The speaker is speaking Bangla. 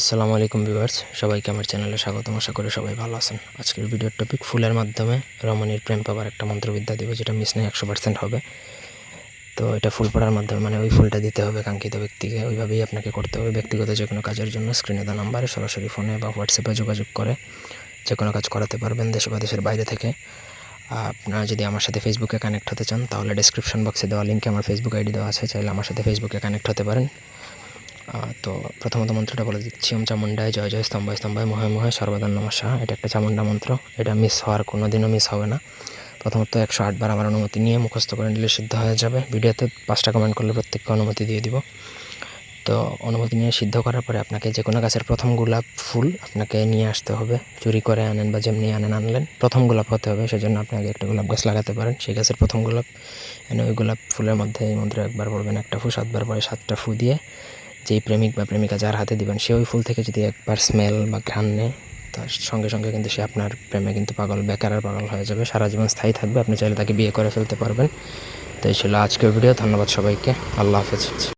আসসালামু আলাইকুম ভিউয়ার্স, সবাইকে আমার চ্যানেলে স্বাগতম। আশা করি সবাই ভালো আছেন। আজকের ভিডিওর টপিক ফুলের মাধ্যমে রমণীর প্রেম পাবার একটা মন্ত্রবিদ্যা দিব, যেটা মিস নেই, একশো পার্সেন্ট হবে। তো এটা ফুল পড়ার মাধ্যমে মানে ওই ফুলটা দিতে হবে কাঙ্ক্ষিত ব্যক্তিকে। ওইভাবেই আপনাকে করতে হবে। ব্যক্তিগত যে কোনো কাজের জন্য স্ক্রিনে দেওয়া নাম্বারে সরাসরি ফোনে বা হোয়াটসঅ্যাপে যোগাযোগ করে যে কোনো কাজ করাতে পারবেন দেশ বা দেশের বাইরে থেকে। আপনারা যদি আমার সাথে ফেসবুকে কানেক্ট হতে চান, তাহলে ডেসক্রিপশন বক্সে দেওয়া লিঙ্কে আমার ফেসবুক আইডি দেওয়া আছে। চাইলে আমার সাথে ফেসবুকে কানেক্ট হতে পারেন। তো প্রথমত মন্ত্রটা বলে দিচ্ছি। ওম চামুন্ডায় জয় জয় স্তম্ভয় স্তম্ভয় মহায় মহায় সর্বদান নমস্যা এটা একটা চামুন্ডা মন্ত্র। এটা মিস হওয়ার কোনো দিনও মিস হবে না। প্রথমত একশো আটবার আমার অনুমতি নিয়ে মুখস্থ করে নিলে সিদ্ধ হয়ে যাবে। ভিডিওতে পাঁচটা কমেন্ট করলে প্রত্যেককে অনুমতি দিয়ে দিব। তো অনুমতি নিয়ে সিদ্ধ করার পরে আপনাকে যে কোনো গাছের প্রথম গোলাপ ফুল আপনাকে নিয়ে আসতে হবে। চুরি করে আনেন বা যেমনি আনেন, আনলেন। প্রথম গোলাপ হতে হবে, সেজন্য আপনি আগে একটা গোলাপ গাছ লাগাতে পারেন। সেই গাছের প্রথম গোলাপ এনে ওই গোলাপ ফুলের মধ্যে এই মন্ত্র একবার পড়বেন, একটা ফু, সাতবার পরে সাতটা ফু দিয়ে। যেই প্রেমিক বা প্রেমিকা যার হাতে দিবেন, সে ওই ফুল থেকে যদি একবার স্মেল বা ঘ্রাণ নেয়, তার সঙ্গে সঙ্গে কিন্তু সে আপনার প্রেমে কিন্তু পাগল, বেকার আর পাগল হয়ে যাবে। সারা জীবন স্থায়ী থাকবে, আপনি চাইলে তাকে বিয়ে করে ফেলতে পারবেন। তো এই ছিল আজকের ভিডিও ধন্যবাদ সবাইকে। আল্লাহ হাফেজ।